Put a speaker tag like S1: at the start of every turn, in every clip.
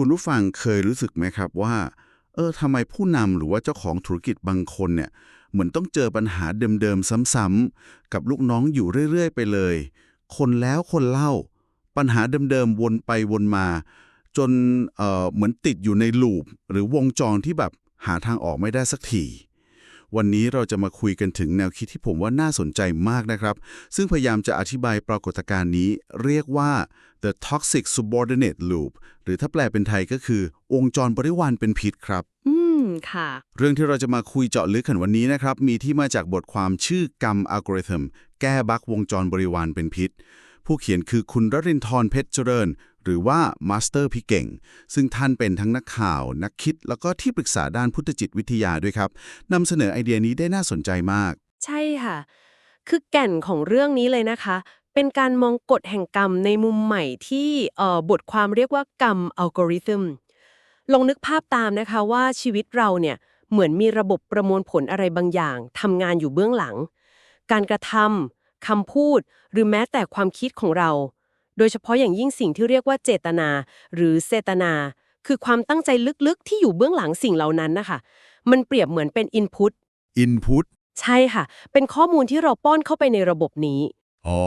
S1: คุณผู้ฟังเคยรู้สึกไหมครับว่า เออทำไมผู้นำหรือว่าเจ้าของธุรกิจบางคนเนี่ย เหมือนต้องเจอปัญหาเดิมๆซ้ำๆกับลูกน้องอยู่เรื่อยๆ ไปเลย คนแล้วคนเล่า ปัญหาเดิมๆวนไปวนมา จนเออเหมือนติดอยู่ในลูปหรือวงจรที่แบบหาทางออกไม่ได้สักที วันนี้เราจะมาคุยกันถึงแนวคิดที่ผมว่าน่าสนใจมากนะครับ ซึ่งพยายามจะอธิบายปรากฏการณ์นี้เรียกว่า the toxic subordinate loop หรือถ้าแปลเป็นไทยก็คือวงจรบริวารเป็นพิษครับ
S2: อืม ค่ะ
S1: เรื่องที่เราจะมาคุยเจาะลึกกันวันนี้นะครับ มีที่มาจากบทความชื่อกรรมอัลกอริทึมแก้บั๊กวงจรบริวารเป็นพิษ ผู้เขียนคือคุณรรินทร์เพชรเจริญ หรือว่ามาสเตอร์พี่เก่ง ซึ่งท่านเป็นทั้งนักข่าว นักคิด แล้วก็ที่ปรึกษาด้านพุทธจิตวิทยาด้วยครับนำเสนอไอเดียนี้ได้น่าสนใจมาก
S2: ใช่ค่ะ คือแก่นของเรื่องนี้เลยนะคะ เป็นการมองกฎแห่งกรรมในมุมใหม่ที่เอ่อบทความเรียกว่ากรรมอัลกอริทึมลองนึกภาพตามนะคะว่าชีวิตเราเนี่ยเหมือนมีระบบประมวลผลอะไรบางอย่างทำงานอยู่เบื้องหลัง การกระทำ คำพูด หรือแม้แต่ความคิดของเรา โดยเฉพาะอย่างยิ่งสิ่งที่เรียกว่าเจตนา หรือเจตนา คือความตั้งใจลึกๆ ที่อยู่เบื้องหลังสิ่งเหล่านั้นนะคะมันเปรียบเหมือนเป็นอินพุต
S1: Input
S2: ใช่ค่ะ เป็นข้อมูลที่เราป้อนเข้าไปในระบบนี้
S3: อ๋อ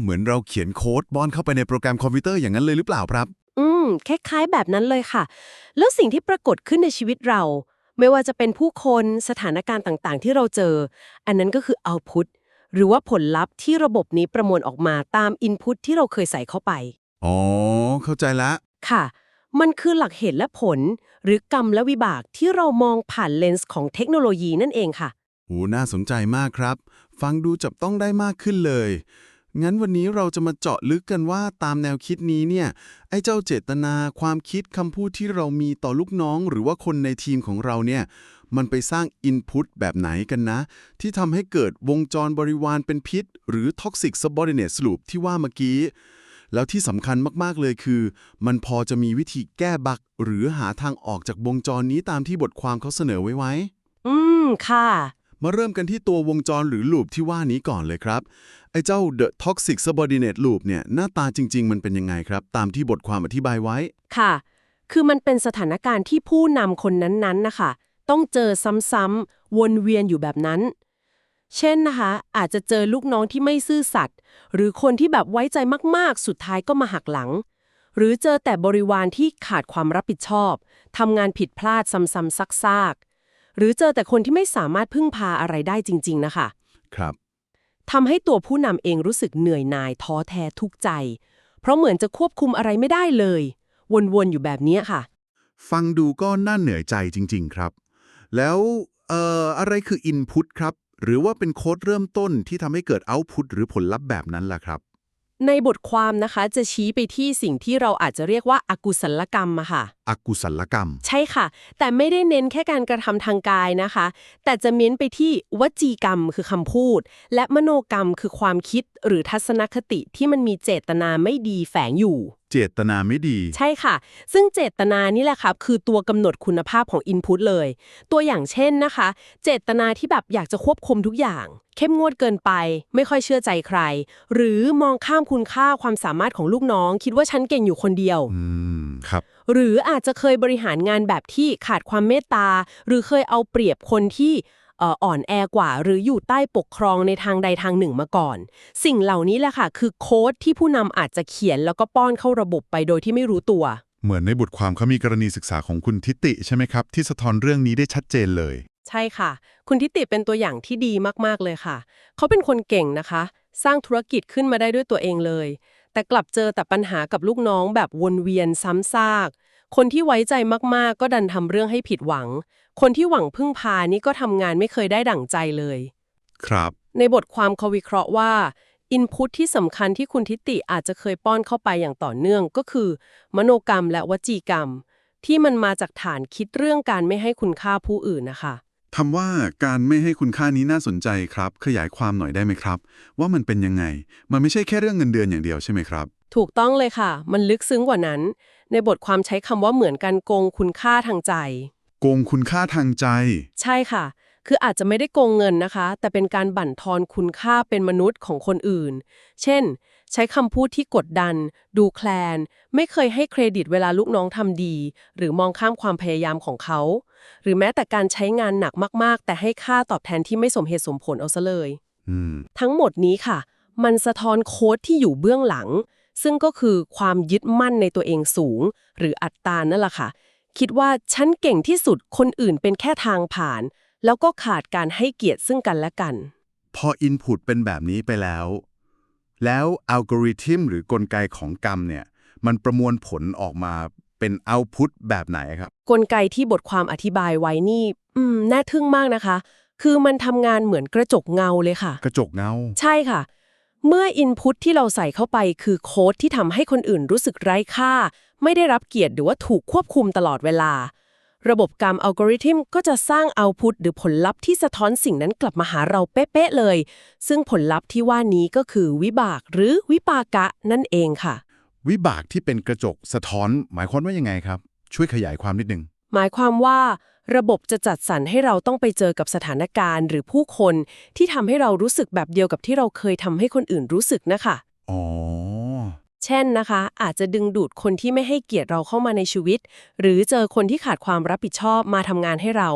S3: เหมือนเราเขียนโค้ดบอนเข้าไปในโปรแกรมคอมพิวเตอร์อย่างนั้นเลยหรือเปล่าครับ
S2: อืม คล้ายๆ แบบนั้นเลยค่ะ แล้วสิ่งที่ปรากฏขึ้นในชีวิตเรา ไม่ว่าจะเป็นผู้คน สถานการณ์ต่างๆ ที่เราเจอ อันนั้นก็คือ output หรือว่าผลลัพธ์ที่ระบบนี้ประมวลออกมาตาม input ที่เราเคยใส่เข้าไป
S3: อ๋อ เข้าใจละ
S2: ค่ะ มันคือหลักเหตุและผล หรือกรรมและวิบากที่เรามองผ่านเลนส์ของเทคโนโลยีนั่นเองค่ะ
S3: หูน่าสนใจมากครับ ฟังดูจับต้องได้มากขึ้นเลย งั้นวันนี้เราจะมาเจาะลึกกันว่าตามแนวคิดนี้เนี่ย ไอ้เจ้าเจตนาความคิดคำพูดที่เรามีต่อลูกน้อง หรือว่าคนในทีมของเราเนี่ย มันไปสร้างอินพุตแบบไหนกันนะ ที่ทำให้เกิดวงจรบริวารเป็นพิษ หรือ Toxic Subordinate Loop ที่ว่าเมื่อกี้ แล้วที่สำคัญมาก ๆ เลยคือ มันพอจะมีวิธีแก้บั๊กหรือหาทางออกจากวงจรนี้ตามที่บทความเขาเสนอไว้ไหม
S2: อืม ค่ะ
S3: มาเริ่มกันที่ตัววงจรหรือลูปที่ว่านี้ก่อนเลยครับ ไอ้เจ้า The Toxic Subordinate Loop เนี่ยหน้าตาจริง ๆ มันเป็นยังไงครับ ตามที่บทความอธิบายไว้
S2: ค่ะ คือมันเป็นสถานการณ์ที่ผู้นำคนนั้นๆนะคะ ต้องเจอซ้ำๆวนเวียนอยู่แบบนั้น เช่นนะคะ อาจจะเจอลูกน้องที่ไม่ซื่อสัตย์หรือคนที่แบบไว้ใจมากๆ สุดท้ายก็มาหักหลัง หรือเจอแต่บริวารที่ขาดความรับผิดชอบทำงานผิดพลาดซ้ำๆซากๆ หรือเจอแต่คนที่ไม่สามารถพึ่งพาอะไรได้จริง ๆ นะคะ
S3: ครับ
S2: ทำให้ตัวผู้นำเองรู้สึกเหนื่อยหน่ายท้อแท้ทุกข์ใจ เพราะเหมือนจะควบคุมอะไรไม่ได้เลย วนๆอยู่แบบเนี้ยค่ะ
S3: ฟังดูก็น่าเหนื่อยใจจริง ๆ ครับ แล้วเอ่ออะไรคือ Input ครับ หรือว่าเป็นโค้ดเริ่มต้นที่ทำให้เกิด Output หรือผลลัพธ์แบบนั้นล่ะครับ
S2: ในบทความนะคะจะชี้ไปที่สิ่งที่เราอาจจะเรียกว่าอากุศลกรรมอะค่ะ
S3: อกุศลกรรม
S2: ใช่ค่ะ แต่ไม่ได้เน้นแค่การกระทำทางกายนะคะ แต่จะเน้นไปที่วจีกรรมคือคำพูด และมโนกรรมคือความคิดหรือทัศนคติที่มันมีเจตนาไม่ดีแฝงอยู่
S3: เจตนาไม่ดี
S2: ใช่ค่ะ ซึ่งเจตนานี่แหละครับคือตัวกำหนดคุณภาพของ Input เลย ตัวอย่างเช่นนะคะ เจตนาที่แบบอยากจะควบคุมทุกอย่าง เข้มงวดเกินไป ไม่ค่อยเชื่อใจใคร หรือมองข้ามคุณค่าความสามารถของลูกน้อง คิดว่าฉันเก่งอยู่คนเดียว
S3: อืมครับ
S2: หรืออาจจะเคยบริหารงานแบบที่ขาดความเมตตา หรือเคยเอาเปรียบคนที่เอ่ออ่อนแอกว่า หรืออยู่ใต้ปกครองในทางใดทางหนึ่งมาก่อน สิ่งเหล่านี้แหละค่ะ คือโค้ดที่ผู้นำอาจจะเขียนแล้วก็ป้อนเข้าระบบไปโดยที่ไม่รู้ตัว
S3: เหมือนในบทความเขามีกรณีศึกษาของคุณทิติใช่ไหมครับ ที่สะท้อนเรื่องนี้ได้ชัดเจนเลย
S2: ใช่ค่ะ คุณทิติเป็นตัวอย่างที่ดีมากๆเลยค่ะ เขาเป็นคนเก่งนะคะ สร้างธุรกิจขึ้นมาได้ด้วยตัวเองเลย แต่กลับเจอแต่ปัญหากับลูกน้องแบบวนเวียนซ้ำซากคนที่ไว้ใจมาก ๆ ก็ดันทำเรื่องให้ผิดหวัง คนที่หวังพึ่งพานี่ก็ทำงานไม่เคยได้ดั่งใจเลย
S3: ครับ
S2: ในบทความเขาวิเคราะห์ว่าอินพุตที่สำคัญที่คุณทิติอาจจะเคยป้อนเข้าไปอย่างต่อเนื่องก็คือ มโนกรรมและวจีกรรม ที่มันมาจากฐานคิดเรื่องการไม่ให้คุณค่าผู้อื่นนะคะ
S3: คำว่าการไม่ให้คุณค่านี้น่าสนใจครับ ขยายความหน่อยได้ไหมครับ ว่ามันเป็นยังไง มันไม่ใช่แค่เรื่องเงินเดือนอย่างเดียวใช่ไหมครับ
S2: ถูกต้องเลยค่ะ มันลึกซึ้งกว่านั้น ในบทความใช้คำว่าเหมือนการโกงคุณค่าทางใจ
S3: โกงคุณค่าทางใจ
S2: ใช่ค่ะ คืออาจจะไม่ได้โกงเงินนะคะ แต่เป็นการบั่นทอนคุณค่าเป็นมนุษย์ของคนอื่น เช่น ใช้คำพูดที่กดดัน ดูแคลน ไม่เคยให้เครดิตเวลาลูกน้องทำดี หรือมองข้ามความพยายามของเขา หรือแม้แต่การใช้งานหนักมาก ๆ แต่ให้ค่าตอบแทนที่ไม่สมเหตุสมผลเอาซะเลย
S3: อืม
S2: ทั้งหมดนี้ค่ะ มันสะท้อนโค้ดที่อยู่เบื้องหลัง ซึ่งก็คือความยึดมั่นในตัวเองสูง หรืออัตตานั่นแหละค่ะ คิดว่าฉันเก่งที่สุดคนอื่นเป็นแค่ทางผ่าน แล้วก็ขาดการให้เกียรติซึ่งกันและกัน
S3: พออินพุตเป็นแบบนี้ไปแล้ว แล้วอัลกอริทึมหรือกลไกของกรรมเนี่ย มันประมวลผลออกมาเป็นเอาพุตแบบไหนครับ
S2: กลไกที่บทความอธิบายไว้นี่ อืม น่าทึ่งมากนะคะ คือมันทำงานเหมือนกระจกเงาเลยค่ะ
S3: กระจกเงา
S2: ใช่ค่ะ เมื่ออินพุตที่เราใส่เข้าไปคือโค้ดที่ทำให้คนอื่นรู้สึกไร้ค่า ไม่ได้รับเกียรติหรือว่าถูกควบคุมตลอดเวลา ระบบกรรมอัลกอริทึมก็จะสร้างเอาพุตหรือผลลัพธ์ที่สะท้อนสิ่งนั้นกลับมาหาเราเป๊ะๆเลย ซึ่งผลลัพธ์ที่ว่านี้ก็คือวิบากหรือวิปากะนั่นเองค่ะ
S3: วิบากที่เป็นกระจกสะท้อน หมายความว่ายังไงครับ ช่วยขยายความนิดนึง
S2: หมายความว่า ระบบจะจัดสรรให้เราต้องไปเจอกับสถานการณ์ หรือผู้คนที่ทำให้เรารู้สึกแบบเดียวกับที่เราเคยทำให้คนอื่นรู้สึกนะคะ
S3: อ๋อ
S2: เช่นนะคะ อาจจะดึงดูดคนที่ไม่ให้เกียรติเราเข้ามาในชีวิต หรือเจอคนที่ขาดความรับผิดชอบมาทำงานให้เรา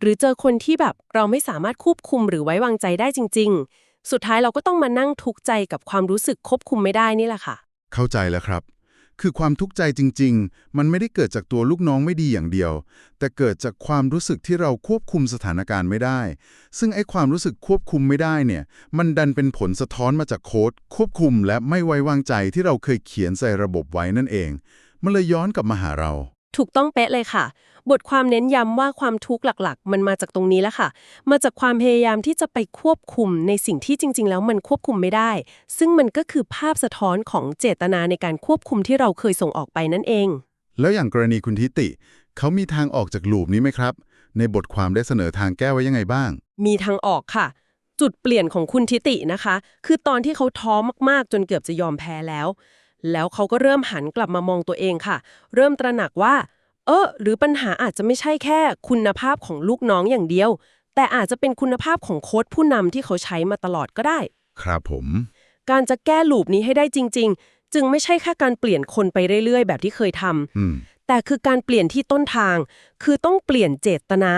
S2: หรือเจอคนที่แบบเราไม่สามารถควบคุมหรือไว้วางใจได้จริง ๆ สุดท้ายเราก็ต้องมานั่งทุกข์ใจกับความรู้สึกควบคุมไม่ได้นี่แหละค่ะ
S3: เข้าใจแล้วครับ คือความทุกข์ใจจริง ๆ มันไม่ได้เกิดจากตัวลูกน้องไม่ดีอย่างเดียว แต่เกิดจากความรู้สึกที่เราควบคุมสถานการณ์ไม่ได้ ซึ่งไอ้ความรู้สึกควบคุมไม่ได้เนี่ย มันดันเป็นผลสะท้อนมาจากโค้ดควบคุมและไม่ไว้วางใจที่เราเคยเขียนใส่ระบบไว้นั่นเอง มันเลยย้อนกลับมาหาเรา
S2: ถูกต้องเป๊ะเลยค่ะ บทความเน้นย้ำว่าความทุกข์หลักๆ มันมาจากตรงนี้แล้วค่ะ มาจากความพยายามที่จะไปควบคุมในสิ่งที่จริง ๆ แล้วมันควบคุมไม่ได้ ซึ่งมันก็คือภาพสะท้อนของเจตนาในการควบคุมที่เราเคยส่งออกไปนั่นเอง
S3: แล้วอย่างกรณีคุณทิติ เขามีทางออกจากลูปนี้ไหมครับ ในบทความได้เสนอทางแก้ไว้ยังไงบ้าง
S2: มีทางออกค่ะ จุดเปลี่ยนของคุณทิตินะคะ คือตอนที่เขาท้อมากๆ จนเกือบจะยอมแพ้แล้ว แล้วเขาก็เริ่มหันกลับมามองตัวเองค่ะ เริ่มตระหนักว่า เออหรือปัญหาอาจจะไม่ใช่แค่คุณภาพของลูกน้องอย่างเดียว แต่อาจจะเป็นคุณภาพของโค้ดผู้นำที่เขาใช้มาตลอดก็ได้
S3: ครับผม
S2: การจะแก้ลูปนี้ให้ได้จริง ๆ จึงไม่ใช่แค่การเปลี่ยนคนไปเรื่อยๆ แบบที่เคยทำ
S3: อืม
S2: แต่คือการเปลี่ยนที่ต้นทาง คือต้องเปลี่ยนเจตนา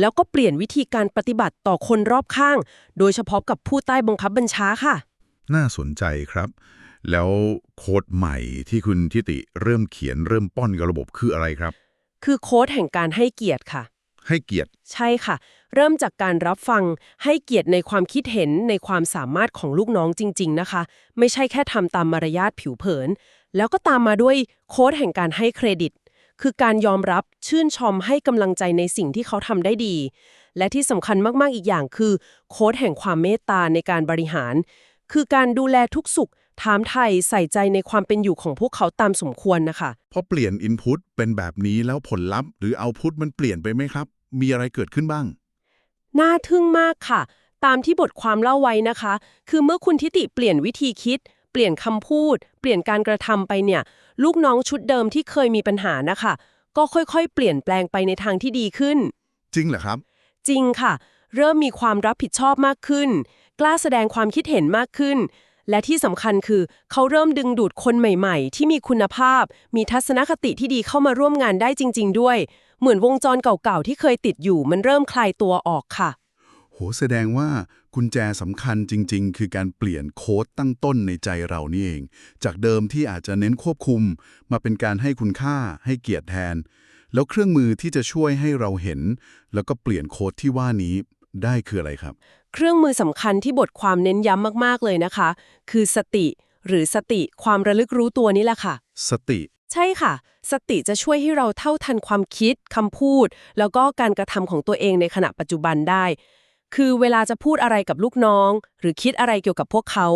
S2: แล้วก็เปลี่ยนวิธีการปฏิบัติต่อคนรอบข้าง โดยเฉพาะกับผู้ใต้บังคับบัญชาค่ะ
S3: น่าสนใจครับ แล้วโค้ดใหม่ที่คุณทิติเริ่มเขียนเริ่มป้อนกับระบบคืออะไรครับ
S2: คือโค้ดแห่งการให้เกียรติค่ะ
S3: ให้เกียรติ
S2: ใช่ค่ะ เริ่มจากการรับฟังให้เกียรติในความคิดเห็นในความสามารถของลูกน้องจริง ๆนะคะ ไม่ใช่แค่ทำตามมารยาทผิวเผิน แล้วก็ตามมาด้วยโค้ดแห่งการให้เครดิต คือการยอมรับชื่นชมให้กำลังใจในสิ่งที่เขาทำได้ดี และที่สำคัญมากๆอีกอย่างคือ โค้ดแห่งความเมตตาในการบริหาร คือการดูแลทุกสุข ถามไทยใส่ใจในความเป็นอยู่ของพวกเขาตามสมควรนะคะ
S3: พอเปลี่ยนอินพุตเป็นแบบนี้แล้วผลลัพธ์ หรือเอาพุตมันเปลี่ยนไปไหมครับ มีอะไรเกิดขึ้นบ้าง
S2: น่าทึ่งมากค่ะ ตามที่บทความเล่าไว้นะคะ คือเมื่อคุณทิติเปลี่ยนวิธีคิด เปลี่ยนคำพูด เปลี่ยนการกระทำไปเนี่ย ลูกน้องชุดเดิมที่เคยมีปัญหานะคะ ก็ค่อยๆ เปลี่ยนแปลงไปในทางที่ดีขึ้น
S3: จริงเหรอครับ
S2: จริงค่ะ เริ่มมีความรับผิดชอบมากขึ้น กล้าแสดงความคิดเห็นมากขึ้น และที่สำคัญคือเขาเริ่มดึงดูดคนใหม่ๆ ที่มีคุณภาพ มีทัศนคติที่ดีเข้ามาร่วมงานได้จริง ๆ ด้วย เหมือนวงจรเก่าๆ ที่เคยติดอยู่มันเริ่มคลายตัวออกค่ะ
S3: โหแสดงว่ากุญแจสำคัญจริง ๆ คือการเปลี่ยนโค้ดตั้งต้นในใจเรานี่เอง จากเดิมที่อาจจะเน้นควบคุม มาเป็นการให้คุณค่า ให้เกียรติแทน แล้วเครื่องมือที่จะช่วยให้เราเห็น แล้วก็เปลี่ยนโค้ดที่ว่านี้ ได้คืออะไรครับ
S2: เครื่องมือสำคัญที่บทความเน้นย้ำมาก ๆ เลยนะคะ คือสติ หรือสติความระลึกรู้ตัวนี่แหละค่ะ
S3: สติ
S2: ใช่ค่ะ สติจะช่วยให้เราเท่าทันความคิดคำพูด แล้วก็การกระทำของตัวเองในขณะปัจจุบันได้ คือเวลาจะพูดอะไรกับลูกน้อง หรือคิดอะไรเกี่ยวกับพวกเขา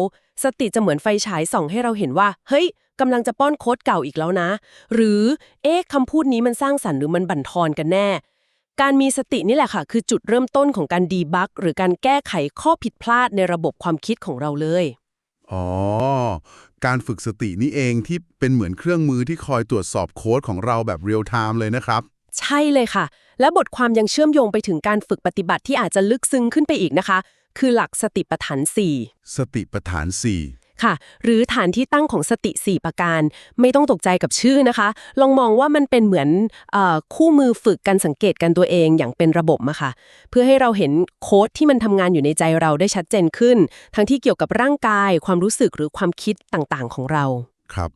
S2: สติจะเหมือนไฟฉายส่องให้เราเห็นว่า เฮ้ยกำลังจะป้อนโค้ดเก่าอีกแล้วนะ หรือ เอ๊ะคำพูดนี้มันสร้างสรรค์หรือมันบั่นทอนกันแน่ การมีสตินี่แหละค่ะ คือจุดเริ่มต้นของการดีบักหรือการแก้ไขข้อผิดพลาดในระบบความคิดของเราเลย
S3: อ๋อ การฝึกสตินี่เองที่เป็นเหมือนเครื่องมือที่คอยตรวจสอบโค้ดของเราแบบเรียลไทม์เลยนะครับ
S2: ใช่เลยค่ะ และบทความยังเชื่อมโยงไปถึงการฝึกปฏิบัติที่อาจจะลึกซึ้งขึ้นไปอีกนะคะ คือหลักสติปัฏฐาน 4
S3: สติปัฏฐาน
S2: ค่ะ หรือฐานที่ตั้งของสติ 4 ประการ ไม่ต้องตกใจกับชื่อนะคะ ลองมองว่ามันเป็นเหมือนเออคู่มือฝึกการสังเกตกันตัวเองอย่างเป็นระบบมาค่ะ เพื่อให้เราเห็นโค้ดที่มันทำงานอยู่ในใจเราได้ชัดเจนขึ้น ทั้งที่เกี่ยวกับร่างกาย ความรู้สึกหรือความคิดต่างๆ ของเรา
S3: ครับ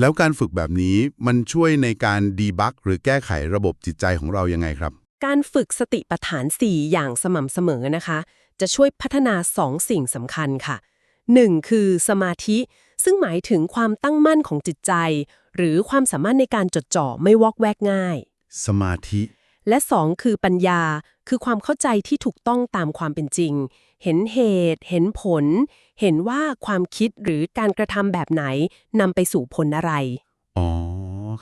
S3: แล้วการฝึกแบบนี้มันช่วยในการดีบักหรือแก้ไขระบบจิตใจของเรายังไงครับ
S2: การฝึกสติปัฏฐาน 4 อย่างสม่ำเสมอนะคะ จะช่วยพัฒนา 2 สิ่งสำคัญค่ะ 1. คือสมาธิ ซึ่งหมายถึงความตั้งมั่นของจิตใจ หรือความสามารถในการจดจ่อไม่วอกแวกง่าย
S3: สมาธิ
S2: และ 2 คือปัญญา คือความเข้าใจที่ถูกต้องตามความเป็นจริง เห็นเหตุ เห็นผล เห็นว่าความคิดหรือการกระทำแบบไหนนำไปสู่ผลอะไร
S3: อ๋อ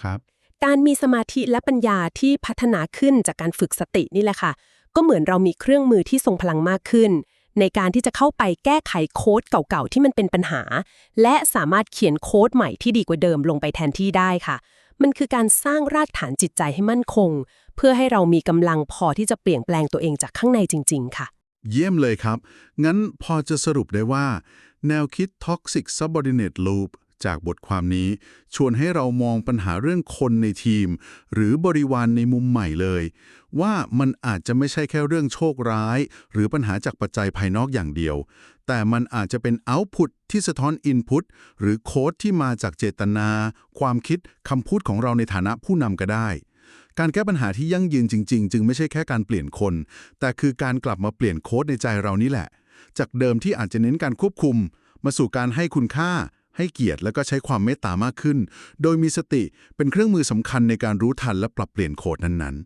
S3: ครับ
S2: การมีสมาธิและปัญญาที่พัฒนาขึ้นจากการฝึกสตินี่แหละค่ะ ก็เหมือนเรามีเครื่องมือที่ทรงพลังมากขึ้น ในการที่จะเข้าไปแก้ไขโค้ดเก่าๆที่มันเป็นปัญหา และสามารถเขียนโค้ดใหม่ที่ดีกว่าเดิมลงไปแทนที่ได้ค่ะ มันคือการสร้างรากฐานจิตใจให้มั่นคง เพื่อให้เรามีกำลังพอที่จะเปลี่ยนแปลงตัวเองจากข้างในจริง ๆ ค่ะ
S3: เยี่ยมเลยครับ งั้นพอจะสรุปได้ว่า แนวคิด Toxic Subordinate Loop จากบทความนี้ชวนให้เรามองปัญหาเรื่องคนในทีม หรือบริวารในมุมใหม่เลย ว่ามันอาจจะไม่ใช่แค่เรื่องโชคร้าย หรือปัญหาจากปัจจัยภายนอกอย่างเดียว แต่มันอาจจะเป็น Output ที่สะท้อน Input หรือโค้ดที่มาจากเจตนา ความคิดคำพูดของเราในฐานะผู้นำก็ได้การแก้ปัญหาที่ยั่งยืนจริง ๆ จึงไม่ใช่แค่การเปลี่ยนคน แต่คือการกลับมาเปลี่ยนโค้ดในใจเรานี่แหละ จากเดิมที่อาจจะเน้นการควบคุม มาสู่การให้คุณค่า ให้เกียรติแล้วก็ใช้ความเมตตามากขึ้น โดยมีสติเป็นเครื่องมือสำคัญในการรู้ทันและปรับเปลี่ยนโค้ดนั้น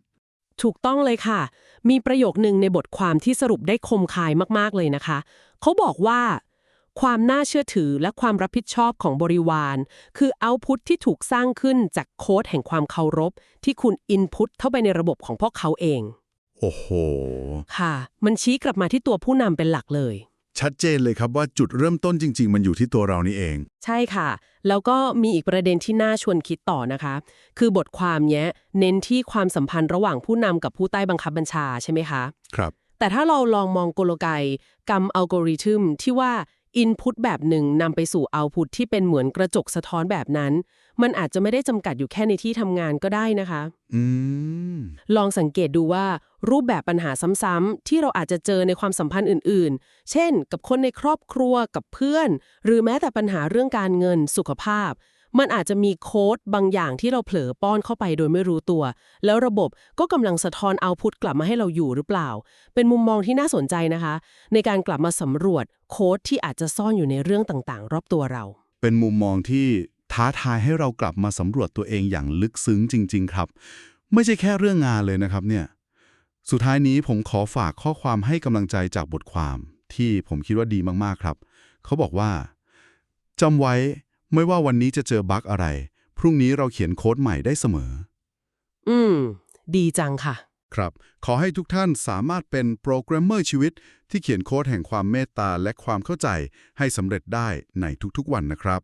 S2: ถูกต้องเลยค่ะ มีประโยคนึงในบทความที่สรุปได้คมคายมากๆเลยนะคะ เขาบอกว่า ความน่าเชื่อถือและความรับผิดชอบของบริวาร คือเอาพุทที่ถูกสร้างขึ้นจากโค้ดแห่งความเคารพ ที่คุณอินพุตเข้าไปในระบบของพวกเขาเอง
S3: ๆโอ้โห
S2: ค่ะ มันชี้กลับมาที่ตัวผู้นำเป็นหลักเลย
S3: ชัดเจนเลยครับว่าจุดเริ่มต้นจริง ๆ มันอยู่ที่ตัวเรานี่เอง
S2: ใช่ค่ะ แล้วก็มีอีกประเด็นที่น่าชวนคิดต่อนะคะ คือบทความเนี้ยเน้นที่ความสัมพันธ์ระหว่างผู้นำกับผู้ใต้บังคับบัญชาใช่ไหมคะ
S3: ครับ
S2: แต่ถ้าเราลองมองกลไกกรรมอัลกอริทึมที่ว่า Input แบบหนึ่งนำไปสู่ Output ที่เป็นเหมือนกระจกสะท้อนแบบนั้น มันอาจจะไม่ได้จำกัดอยู่แค่ในที่ทำงานก็ได้นะคะ
S3: อืม
S2: ลองสังเกตดูว่า รูปแบบปัญหาซ้ำๆที่เราอาจจะเจอในความสัมพันธ์อื่น ๆ เช่น กับคนในครอบครัวกับเพื่อน หรือแม้แต่ปัญหาเรื่องการเงินสุขภาพ มันอาจจะมีโค้ดบางอย่างที่เราเผลอป้อนเข้าไปโดยไม่รู้ตัว แล้วระบบก็กำลังสะท้อนเอาพุตกลับมาให้เราอยู่หรือเปล่า เป็นมุมมองที่น่าสนใจนะคะ ในการกลับมาสำรวจโค้ดที่อาจจะซ่อนอยู่ในเรื่องต่างๆ รอบตัวเรา
S3: เป็นมุมมองที่ท้าทายให้เรากลับมาสำรวจตัวเองอย่างลึกซึ้งจริง ๆ ครับ ไม่ใช่แค่เรื่องงานเลยนะครับเนี่ย สุดท้ายนี้ผมขอฝากข้อความให้กำลังใจจากบทความ ที่ผมคิดว่าดีมากๆครับ เขาบอกว่าจำไว้ ไม่ว่าวันนี้จะเจอบั๊กอะไร พรุ่งนี้เราเขียนโค้ดใหม่ได้เสมอ
S2: อืม ดีจังค่ะ
S3: ครับ ขอให้ทุกท่านสามารถเป็นโปรแกรมเมอร์ชีวิต ที่เขียนโค้ดแห่งความเมตตาและความเข้าใจให้สำเร็จได้ในทุกๆวันนะครับ